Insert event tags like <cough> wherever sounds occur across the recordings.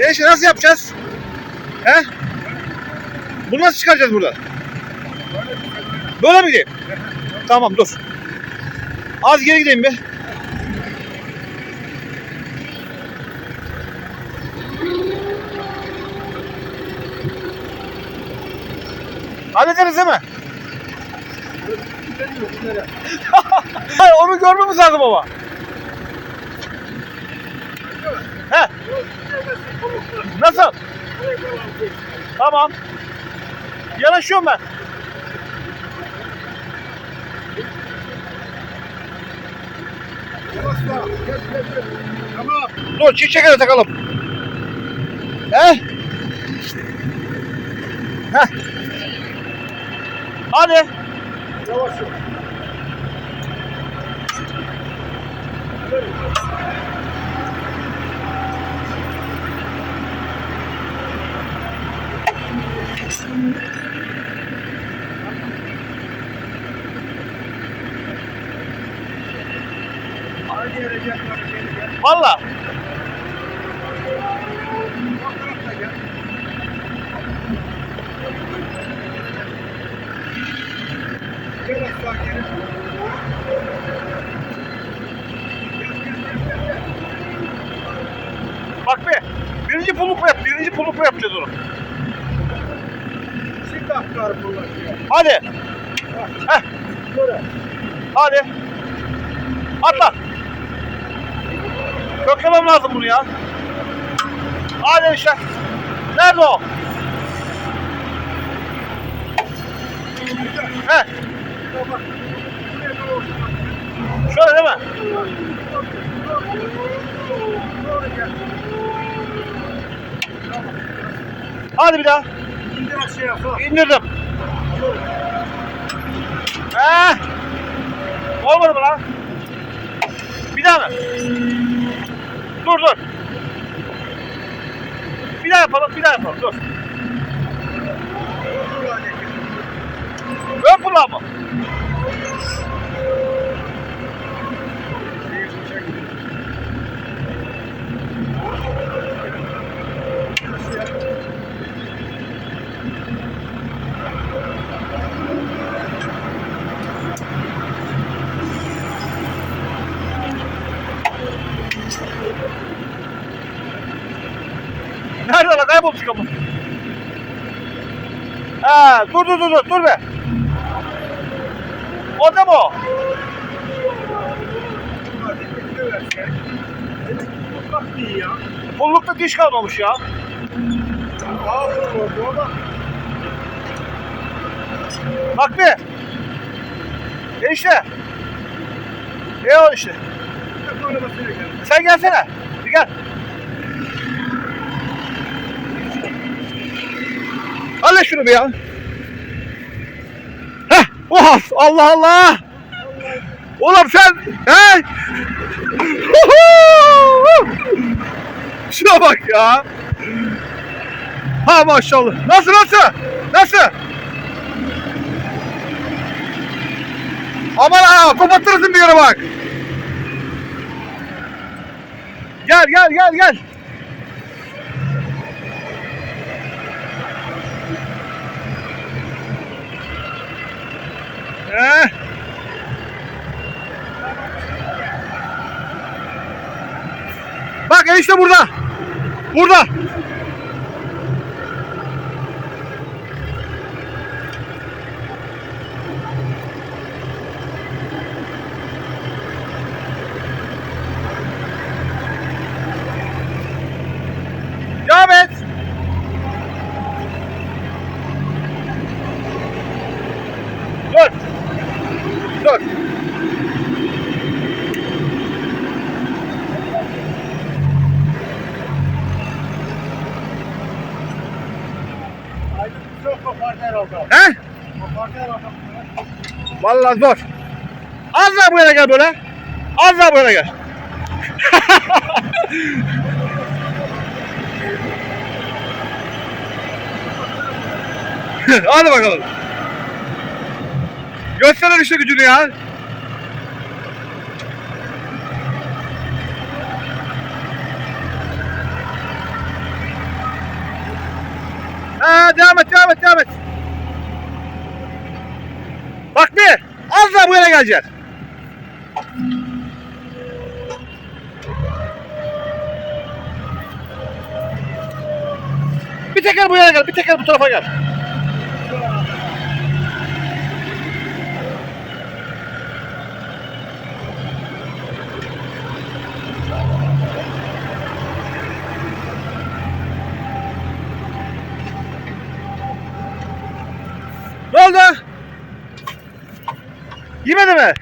Enişte nasıl yapacağız? He? Bunu nasıl çıkaracağız burada? Böyle mi gideyim? Tamam dur. Az geri gideyim bir. Hallederiz değil mi? <laughs> Onu görmemiz lazım ama. He. Nasıl? Tamam. Yanaşıyorum ben. Tamam. Dur çift çekere takalım. He? Heh. Hadi. Yavaş ol. Hadi yere gel, hadi gel, gel. Valla. Bak, be. Birinci pulluk yap. Birinci pulluk yapacağız onu. Şimdi aktar bunlar. Hadi. Heh. Hadi. Atla. Köklemem lazım bunu ya. Hadi işte. Nerede o? He. Şöyle değil mi? Hadi bir daha. İndir aşağıya. İndirdim. He. Olmadı mı lan? Bir daha mı? Dur dur. Bir daha yapalım, bir daha yapalım. Dur. Ön kulağı mı? Nerede lan? Kayboldu şu kapı. Ha, dur dur dur dur dur be. O da ya. Pullukta diş kalmamış ya. Bak be. E işte. E o işte. Sen gelsene. Bir gel. Hallet şunu bir ya. Heh. Oha. Allah Allah. Oğlum sen. He? Şuna bak ya. Ha maşallah. Nasıl nasıl? Nasıl? Aman ha kopattırırsın bir yere bak. Gel gel gel gel. Bak enişte burada. Burada. Devam et. Dur. Dur. Aydın çok kopardı herhalde. He? Kopardı herhalde. Vallahi zor. Az daha buraya gel böyle. Az daha buraya gel. <laughs> Hadi bakalım. Göster işte gücünü ya. Ha devam et devam et devam et. Bak bir. Az daha bu yere geleceksin. Bir teker bu yere gel. Bir teker bu tarafa gel. Ne oldu? Yemedi mi?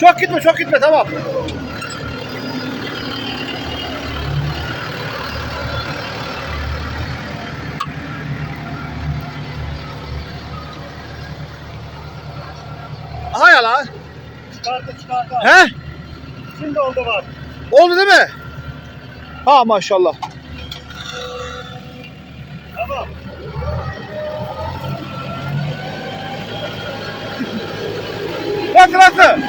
Çok gitme, çok gitme tamam. Aha ya lan. Çıkardı çıkardı. He? Şimdi oldu bak. Oldu değil mi? Ha maşallah. Woo!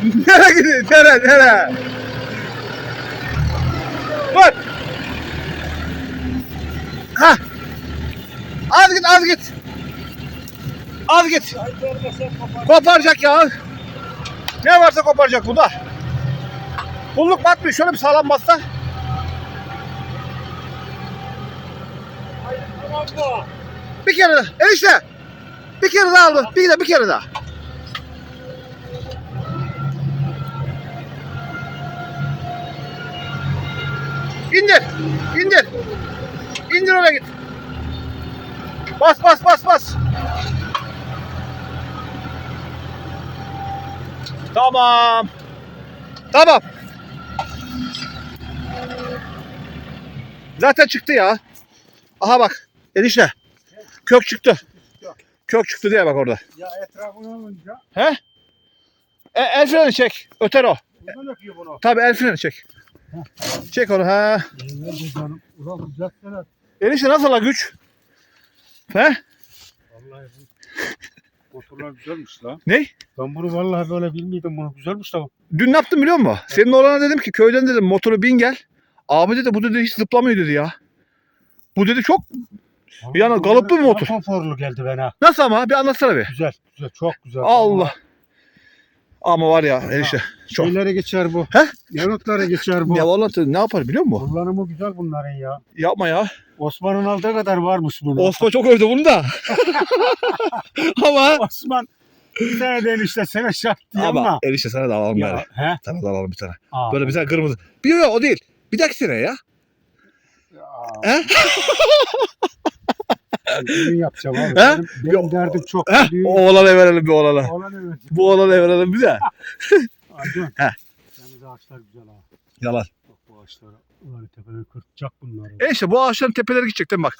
<laughs> Nereye gidiyor? Nere? Nere? Dur. Ha. Az git, az git. Az git. Koparacak ya. Ne varsa koparacak bunda. Pulluk batmıyor. Şöyle bir sağlam bassa. Ay tamam bu. Bir kere daha. Enişte. Bir kere daha aldı. Bir de bir kere daha. İndir. İndir. İndir oraya git. Bas bas bas bas. Tamam. Tamam. Zaten çıktı ya. Aha bak. Enişte. Kök çıktı. Kök çıktı diye bak orada. Ya etrafına olunca He? E, el freni çek. Öter o. uzun öpüyor bunu. Tabii el freni çek. Çek onu ha. Ulan uzak senet. Enişte nasıl la güç? He? Vallahi bu motorlar güzelmiş lan. Ne? Ben bunu vallahi böyle bilmiyordum bunu güzelmiş lan. Dün ne yaptım biliyor musun? Senin oğlana dedim ki köyden dedim motoru bin gel. Abi dedi bu dedi hiç zıplamıyor dedi ya. Bu dedi çok Yani kalıplı bir motor. Konforlu geldi bana. nasıl ama bir anlatsana bir. Güzel, güzel, çok güzel. Allah. Ama var ya enişte çok. Şeylere geçer bu. He? Yanıtlara geçer bu. Ya vallahi ne yapar biliyor musun? Kullanımı güzel bunların ya. Yapma ya. Osman'ın aldığı kadar varmış bunun. Osman çok övdü bunu da. <laughs> ama Osman bir tane de işte sana şart diye ama ama. enişte sana da alalım Ya, yani. he? Sana da alalım bir tane. Aa, Böyle bir tane kırmızı. Bir yok o değil. Bir dahaki sene ya. aa. He? <laughs> Düğün yapacağım abi. He? Benim, benim derdim çok. Heh, Düğün oğlana verelim bir oğlana. Olan evet. Bu oğlana verelim bir de. Acun. He. Yalnız ağaçlar güzel ha. Yalan. Bak bu ağaçlara. Ulan tepeden kırpacak bunları. E işte bu ağaçların tepeleri gidecek değil mi bak.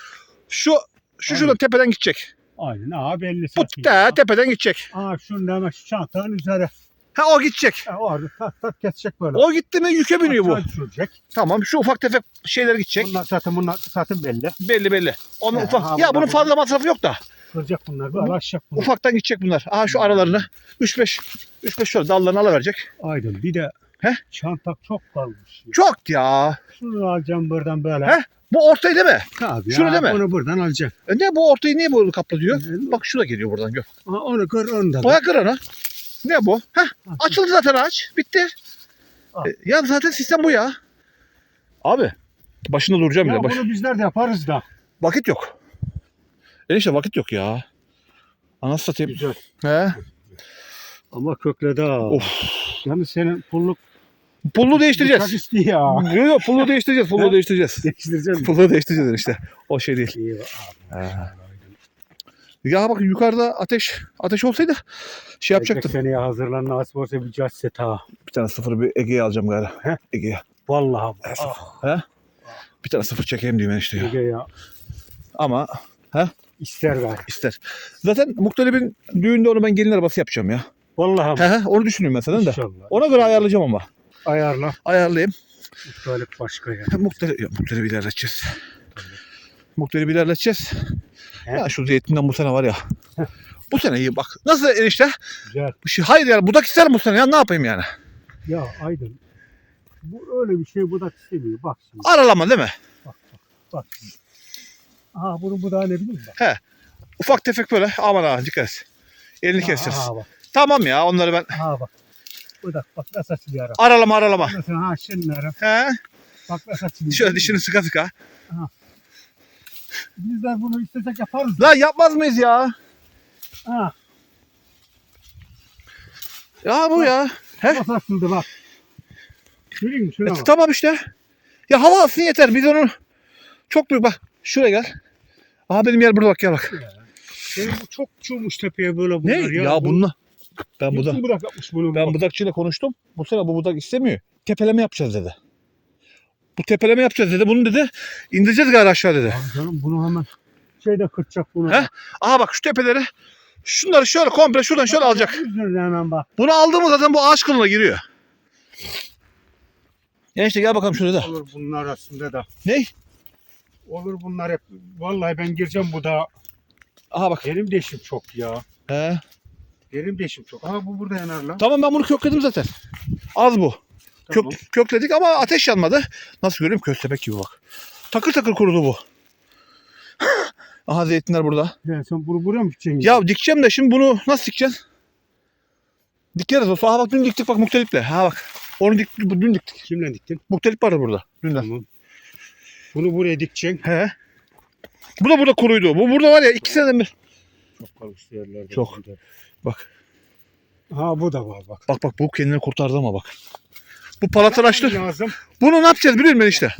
Şu şu şuradan tepeden gidecek. Aynen ha belli. Bu da tepeden gidecek. Aa şunu hemen şu çantanın üzeri. Ha o gidecek. Ha, orada tak tak kesecek böyle. O gitti mi yüke biniyor bu. Aşağı düşürecek. Tamam şu ufak tefek şeyler gidecek. Bunlar zaten bunlar zaten belli. Belli belli. Onun He, ufak. ha, Ya bunlar- bunun fazla masrafı yok da. Kıracak bunlar böyle aşacak bunlar. Ufaktan gidecek bunlar. Aha şu aralarını 3-5 3-5 şöyle dallarını alıverecek. Aydın bir de He? çantak çok kalmış. Çok ya. Şunu alacağım buradan böyle. He? Bu ortayı değil mi? Tabii Şunu ya, değil mi? Onu buradan alacağım. E ne bu ortayı niye böyle kaplı diyor? Ee, Bak şu da geliyor buradan gör. Ha, onu kır onu da. Baya kır onu. Ne bu? Heh, Ha, açıldı zaten ağaç. Bitti. Al. E, ya zaten sistem bu ya. Abi başında duracağım Ya bile. Baş... bunu bizler de yaparız da. Vakit yok. Enişte vakit yok ya. Anasını satayım. Güzel. He? Ama kökledi ha. Of. Yani senin pulluk Pullu bıçak değiştireceğiz. istiyor ya. Yok yok pullu değiştireceğiz. Pullu değiştireceğiz. Değiştireceğim. Pullu değiştireceğiz işte. O şey değil. İyi abi. Ha. Ya bak yukarıda ateş ateş olsaydı şey yapacaktım. Gelecek seneye hazırlan nasip olsa bir caset ha. Bir tane sıfır bir Ege'ye alacağım galiba. He? Ege'ye. Vallahi. Evet. Ah, He? Bir tane sıfır çekeyim diyeyim enişte ya. Ege ya. Ama İster gari. ister. Zaten Muhtelif'in düğünde onu ben gelin arabası yapacağım ya. Vallahi. He he onu düşünüyorum ben senden de. İnşallah. Ona göre ayarlayacağım ama. Ayarla. Ayarlayayım. Muhtelif başka ya. Muhtelif, ya, Muhtelif ilerleteceğiz. muhteli bir ilerleteceğiz. He. Ya şu zeytinden bu sene var ya. <laughs> bu sene iyi bak. Nasıl enişte? Güzel. Bir şey, hayır yani budak isterim bu sene ya ne yapayım yani? Ya Aydın. Bu öyle bir şey budak istemiyor. Bak şimdi. Aralama değil mi? Bak şimdi. Aha bunun budağı ne bileyim bak. Ufak tefek böyle aman ha dikkat et. Elini keseceğiz. Aha bak. Tamam ya onları ben Aha bak. Budak bak nasıl açılıyor ara. aralama aralama. Mesela ha şunları. He? Bak nasıl açılıyor. Şöyle dişini sıka sıka. Biz de bunu istesek yaparız. Lan yapmaz mıyız ya? Ha. Ya bu ya. He? Nasıl açıldı bak. Görüyor musun? E, Şuna bak. tamam işte. Ya hava alsın yeter. Biz onu çok büyük bak. Şuraya gel. Aha benim yer burada bak gel bak. Senin bu çok çuğmuş tepeye böyle bunlar Ne? ya. Ya, bununla. Ben budak. Bütün budak yapmış bunu. Ben budakçıyla konuştum. Bu sene bu budak istemiyor. Tepeleme yapacağız dedi. Bu tepeleme yapacağız dedi. Bunu dedi indireceğiz gari aşağı dedi. Abi canım bunu hemen şeyde kıracak bunu. He? Aha bak şu tepeleri şunları şöyle komple şuradan şöyle alacak. Üzerine hemen bak. Bunu aldığımız zaten bu ağaç kılına giriyor. İşte gel bakalım şurada. Olur bunlar aslında da. Ne? Olur bunlar hep. Vallahi ben gireceğim bu da. Aha bak. Benim de işim çok ya. He. Benim de işim çok. Ama bu burada yanar lan. Tamam ben bunu kökledim zaten. Az bu. Tamam. Kök, kökledik ama ateş yanmadı. Nasıl görüyorum köstebek gibi bak. Takır takır kurudu bu. <laughs> Aha zeytinler burada. Ya sen bunu buraya mı gideceksin? Ya dikeceğim de şimdi bunu nasıl dikeceğiz? Dikeriz o. Aha bak dün diktik bak muhtelifle. Ha bak. Onu dik, bu dün diktik. Kimle diktin? Muhtelif vardı burada. Dünden. Tamam. Bunu buraya dikeceksin. He. Bu da burada kuruydu. Bu burada var ya iki seneden bir. Çok kalıştı yerlerde. Çok. Bak. Ha bu da var bak. Bak bak bu kendini kurtardı ama bak. Bu palatıraşlı. Lazım. Bunu ne yapacağız biliyor musun işte?